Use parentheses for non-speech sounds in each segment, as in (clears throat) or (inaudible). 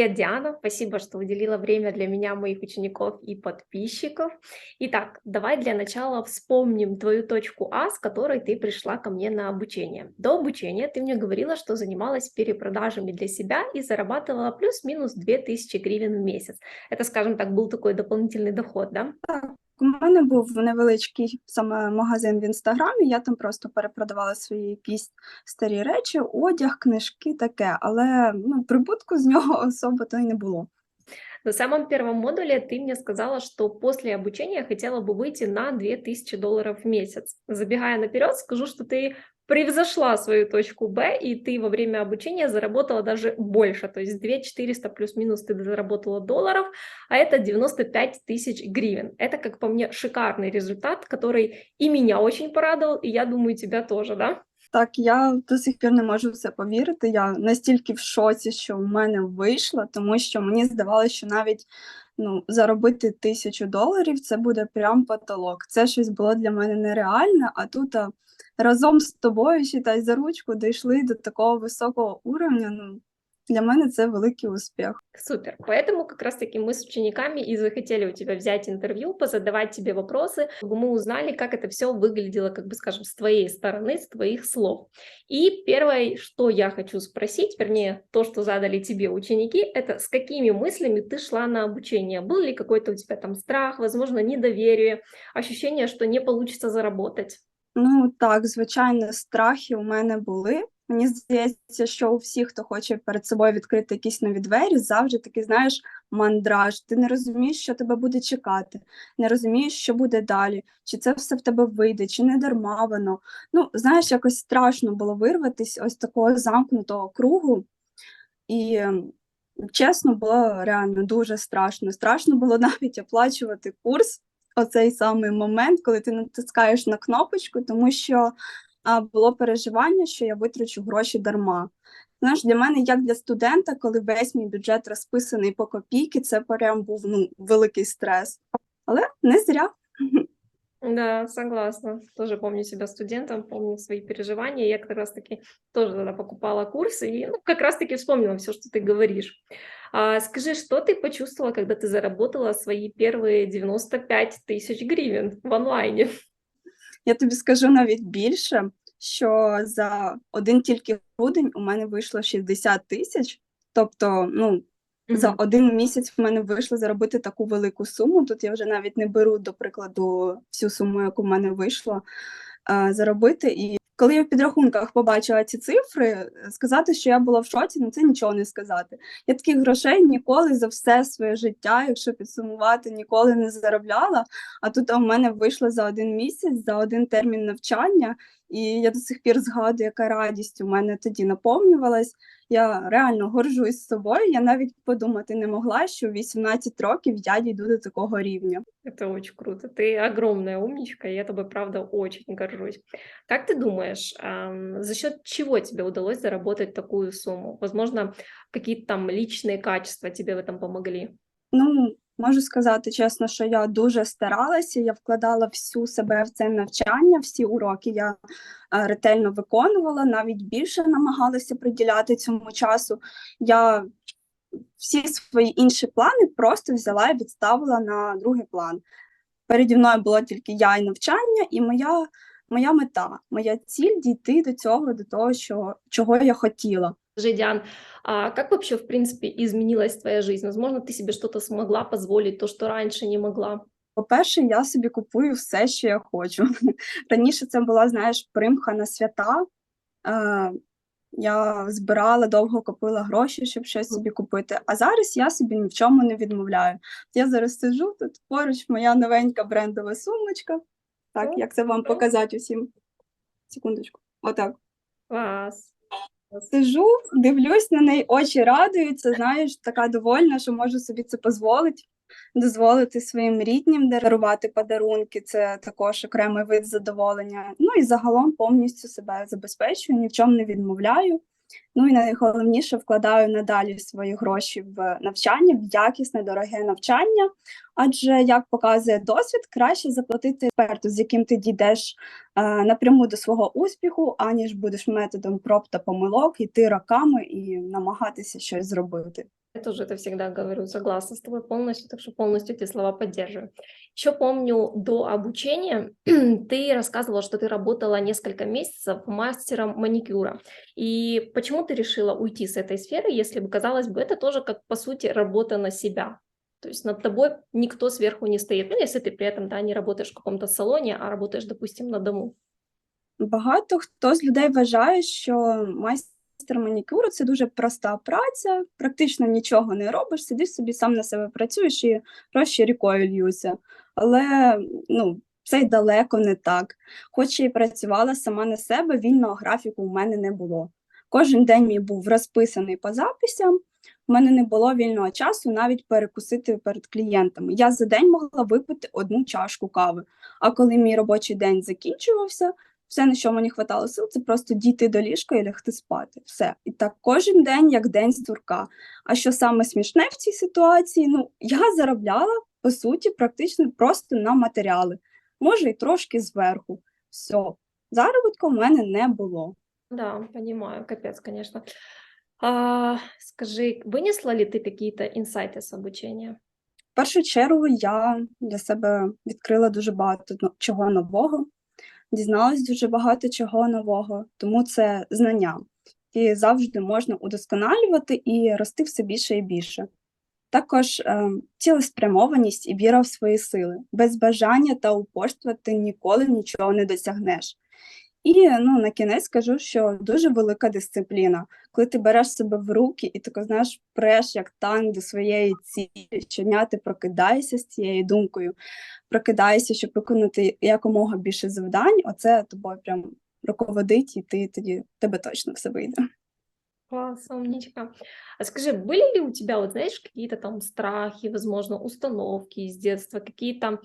Привет, Диана. Спасибо, что уделила время для меня, моих учеников и подписчиков. Итак, давай для начала вспомним твою точку А, с которой ты пришла ко мне на обучение. До обучения ты мне говорила, что занималась перепродажами для себя и зарабатывала плюс-минус 2000 гривен в месяц. Это, скажем так, был такой дополнительный доход, да? Так, у мене був невеличкий саме магазин в інстаграмі. Я там просто перепродавала свої якісь старі речі, одяг, книжки, таке, але ну, прибутку з нього (laughs) особо то й не було. На самом первом модуле ты мне сказала, что после обучения хотела бы выйти на 2000 долларов в месяц. Забегая наперед, скажу, что ты превзошла свою точку Б, и ты во время обучения заработала даже больше, то есть 2 400 плюс-минус ты заработала долларов, а это 95 тысяч гривен. Это, как по мне, шикарный результат, который и меня очень порадовал, и я думаю, тебя тоже, да? Так, я до сих пір не можу в це повірити. Я настільки в шоці, що в мене вийшло, тому що мені здавалося, що навіть ну, заробити тисячу доларів це буде прям потолок. Це щось було для мене нереальне, а тут а, разом з тобою, считай, за ручку дійшли до такого високого уровня. Ну, для мене це великий успіх. Супер. Поэтому как раз-таки мы с учениками и захотели у тебя взять интервью, позадавать тебе вопросы, чтобы мы узнали, как это все выглядело, как бы скажем, с твоей стороны, с твоих слов. И первое, что я хочу спросить, вернее, то, что задали тебе ученики, это с какими мыслями ты шла на обучение? Был ли какой-то у тебя там страх, возможно, недоверие, ощущение, что не получится заработать? Ну так, звичайно, страхи у мене були. Мені здається, що у всіх, хто хоче перед собою відкрити якісь нові двері, завжди такий, знаєш, мандраж. Ти не розумієш, що тебе буде чекати, не розумієш, що буде далі, чи це все в тебе вийде, чи не дарма воно. Ну, знаєш, якось страшно було вирватися ось такого замкнутого кругу. І ем, чесно, було реально дуже страшно. Страшно було (laughs) навіть оплачувати курс. Оцей самий момент, коли ти натискаєш на кнопочку, тому що а, було переживання, що я витрачу гроші дарма. Знаєш, для мене, як для студента, коли весь мій бюджет розписаний по копійки, це прям був ну, великий стрес. Але не зря. Да, согласна. Тоже помню себя студентом, помню свои переживания. Я как раз-таки тоже тогда покупала курсы и ну, как раз-таки вспомнила все, что ты говоришь. А, скажи, что ты почувствовала, когда ты заработала свои первые 95 тысяч гривен в онлайне? Я тобі скажу навіть більше, що за один тільки грудень у мене вийшло 60 тисяч. Тобто, ну, за один місяць в мене вийшло заробити таку велику суму. Тут я вже навіть не беру, до прикладу, всю суму, яку в мене вийшло е, заробити. І коли я в підрахунках побачила ці цифри, е, сказати, що я була в шоці, ну це нічого не сказати. Я таких грошей ніколи за все своє життя, якщо підсумувати, ніколи не заробляла. А тут у мене вийшло за один місяць, за один термін навчання, і я до сих пір згадую, яка радість у мене тоді наповнювалась. Я реально горжусь собою. Я навіть подумати не могла, що в 18 років я дійду до такого рівня. Это очень круто. Ты огромная умничка, и я тобой, правда, очень горжусь. Как ты думаешь, ам, за счет чего тебе удалось заработать такую сумму? Возможно, какие-то там личные качества тебе в этом помогли? Ну, можу сказати чесно, що я дуже старалася, я вкладала всю себе в це навчання, всі уроки я е, ретельно виконувала, навіть більше намагалася приділяти цьому часу. Я всі свої інші плани просто взяла і відставила на другий план. Переді мною було тільки я і навчання, і моя, моя мета, моя ціль дійти до цього, до того, що, чого я хотіла. Диан, а как вообще, в принципе, изменилась твоя жизнь? Возможно, ты себе что-то смогла позволить, то, что раньше не могла? По-перше, я собі купую все, що я хочу. (laughs) Раніше це була, знаєш, примха на свята. Е, я збирала, довго копила гроші, щоб щось собі купити. А зараз я собі ні в чому не відмовляю. Я зараз сиджу, тут поруч моя новенька брендова сумочка. Так, як це вам показати усім? Секундочку. Отак. Класс. Сижу, дивлюсь на неї, очі радуються, знаєш, така довольна, що можу собі це дозволити. Дозволити своїм ріднім дарувати подарунки, це також окремий вид задоволення. Ну і загалом повністю себе забезпечую, ні в чому не відмовляю. Ну і найголовніше вкладаю надалі свої гроші в навчання, в якісне, дороге навчання. Адже, як показує досвід, краще заплатити експерту, з яким ти дійдеш е, напряму до свого успіху, аніж будеш методом проб та помилок йти роками і намагатися щось зробити. Я тоже это всегда говорю, согласна с тобой полностью, так что полностью эти слова поддерживаю. Еще помню, до обучения (clears throat) ты рассказывала, что ты работала несколько месяцев мастером маникюра. И почему ты решила уйти с этой сферы, если бы, казалось бы, это тоже как, по сути, работа на себя? То есть над тобой никто сверху не стоит. Ну, если ты при этом, да, не работаешь в каком-то салоне, а работаешь, допустим, на дому. Багато хто з людей вважає, що майстер манікюру це дуже проста праця, практично нічого не робиш, сидиш собі сам на себе працюєш і гроші рікою льються. Але ну, це й далеко не так. Хоч я і працювала сама на себе, вільного графіку в мене не було. Кожен день мій був розписаний по записям. У мене не було вільного часу навіть перекусити перед клієнтами. Я за день могла випити одну чашку кави. А коли мій робочий день закінчувався, все, на що мені хватало сил, це просто дійти до ліжка і лягти спати. Все. І так кожен день, як день з турка. А що саме смішне в цій ситуації? Ну, я заробляла, по суті, практично просто на матеріали, може, і трошки зверху. Все. Заробітку в мене не було. Да, понимаю, капец, конечно. А, скажи, вынесла ли ты какие-то инсайты с обучения? В першу чергу я для себе відкрила дуже багато но- чого нового, дізналась дуже багато чого нового, тому це знання, які завжди можна удосконалювати і рости все більше і більше. Також е, цілеспрямованість і віра в свої сили. Без бажання та упорства ти ніколи нічого не досягнеш. І ну, на кінець скажу, що дуже велика дисципліна, коли ти береш себе в руки і тако, знаєш, преш як танк до своєї цілі. Щодня ти прокидаєшся з цією думкою, прокидаєшся, щоб виконати якомога більше завдань. Оце тобою прям руководить, і ти тоді тебе точно все вийде. Класс, умничка. А скажи, были ли у тебя, вот знаешь, какие-то там страхи, возможно, установки из детства, какие-то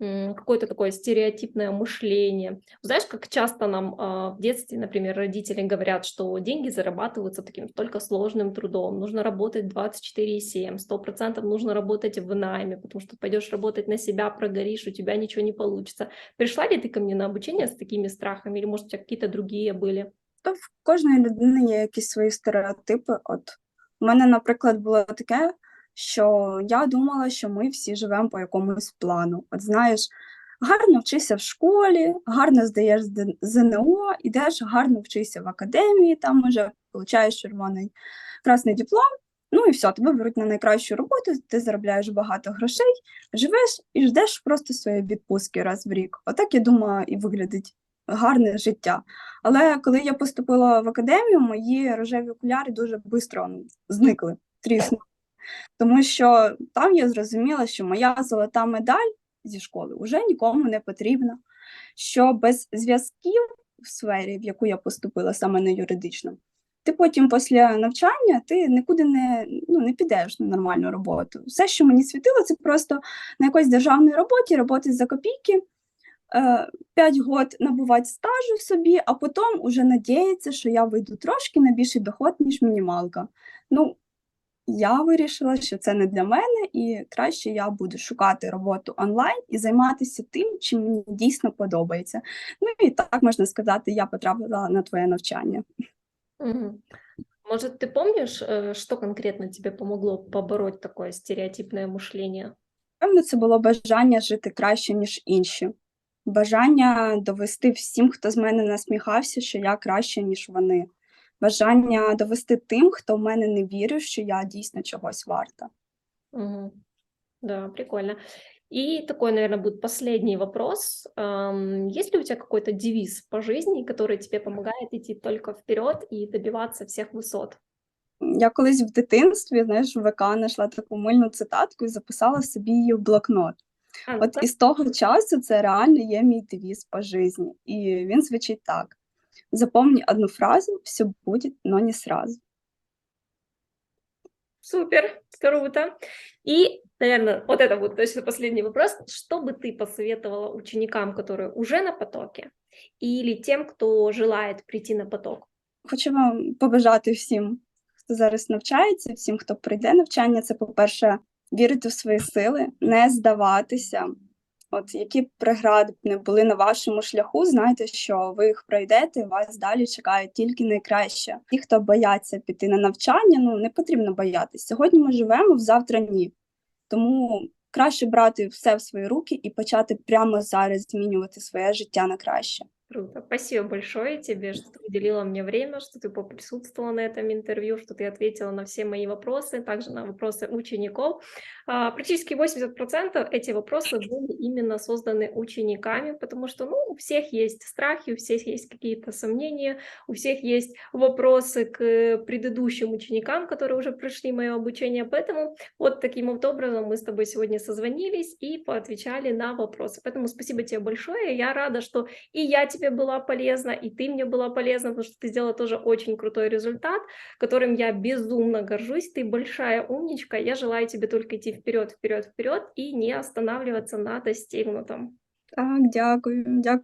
какое-то такое стереотипное мышление? Знаешь, как часто нам а, в детстве, например, родители говорят, что деньги зарабатываются таким только сложным трудом, нужно работать 24/7, 100% нужно работать в найме, потому что пойдешь работать на себя, прогоришь, у тебя ничего не получится. Пришла ли ты ко мне на обучение с такими страхами, или, может, у тебя какие-то другие были? То в кожної людини є якісь свої стереотипи. От у мене, наприклад, було таке, що я думала, що ми всі живемо по якомусь плану. От знаєш, гарно вчися в школі, гарно здаєш ЗНО, ідеш, гарно вчися в академії, там уже получаєш червоний красний диплом. Ну і все, тебе беруть на найкращу роботу, ти заробляєш багато грошей, живеш і ждеш просто своєї відпустки раз в рік. Отак, я думаю, і виглядить гарне життя. Але коли я поступила в академію, мої рожеві окуляри дуже швидко зникли, тріснули. Тому що там я зрозуміла, що моя золота медаль зі школи вже нікому не потрібна, що без зв'язків в сфері, в яку я поступила саме на юридичну, ти потім після навчання ти нікуди не, ну, не підеш на нормальну роботу. Все, що мені світило, це просто на якоїсь державній роботі, роботи за копійки, 5 год набувати стажу собі, а потім уже надіятися, що я вийду трошки на більший доход, ніж мінімалка. Ну, я вирішила, що це не для мене, і краще я буду шукати роботу онлайн і займатися тим, чим мені дійсно подобається. Ну і так можна сказати, я потрапила на твоє навчання. Мгм. Может, ты помнишь, э, что конкретно тебе помогло побороть такое стереотипное мышление? Певно, це було бажання жити краще, ніж інші. Бажання довести всім, хто з мене насміхався, що я краще, ніж вони. Бажання довести тим, хто в мене не вірив, що я дійсно чогось варта. Мгм. Да, прикольно. И такой, наверное, будет последний вопрос. Есть ли у тебя какой-то девиз по жизни, который тебе помогает идти только вперед и добиваться всех высот? Я колись в дитинстві, знаєш, в ВК знайшла таку мильну цитатку і записала собі її в блокнот. А, ну От так? із того часу це реально є мій девіз по житті. І він звучить так: запомни одну фразу, все буде, но не сразу. Супер, круто. И, наверное, вот это будет точно последний вопрос. Что бы ты посоветовала ученикам, которые уже на потоке, или тем, кто желает прийти на поток? Хочу вам побажати всім, хто зараз навчається, всім, хто прийде навчання, це, по-перше, вірити в свої сили, не здаватися, От які прегради не були на вашому шляху, знайте, що ви їх пройдете, вас далі чекає тільки найкраще. Ті, хто бояться піти на навчання, ну не потрібно боятися. Сьогодні ми живемо, завтра ні. Тому краще брати все в свої руки і почати прямо зараз змінювати своє життя на краще. Круто. Спасибо большое тебе, что ты уделила мне время, что ты поприсутствовала на этом интервью, что ты ответила на все мои вопросы, также на вопросы учеников. А, Практически 80% эти вопросы были именно созданы учениками, потому что ну, у всех есть страхи, у всех есть какие-то сомнения, у всех есть вопросы к предыдущим ученикам, которые уже прошли мое обучение. Поэтому вот таким вот образом мы с тобой сегодня созвонились и поотвечали на вопросы. Поэтому спасибо тебе большое. Я рада, что и я тебе была полезна, и ты мне была полезна, потому что ты сделала тоже очень крутой результат, которым я безумно горжусь. Ты большая умничка. Я желаю тебе только идти вперед, вперед, вперед и не останавливаться на достигнутом. Так, дякую, дякую,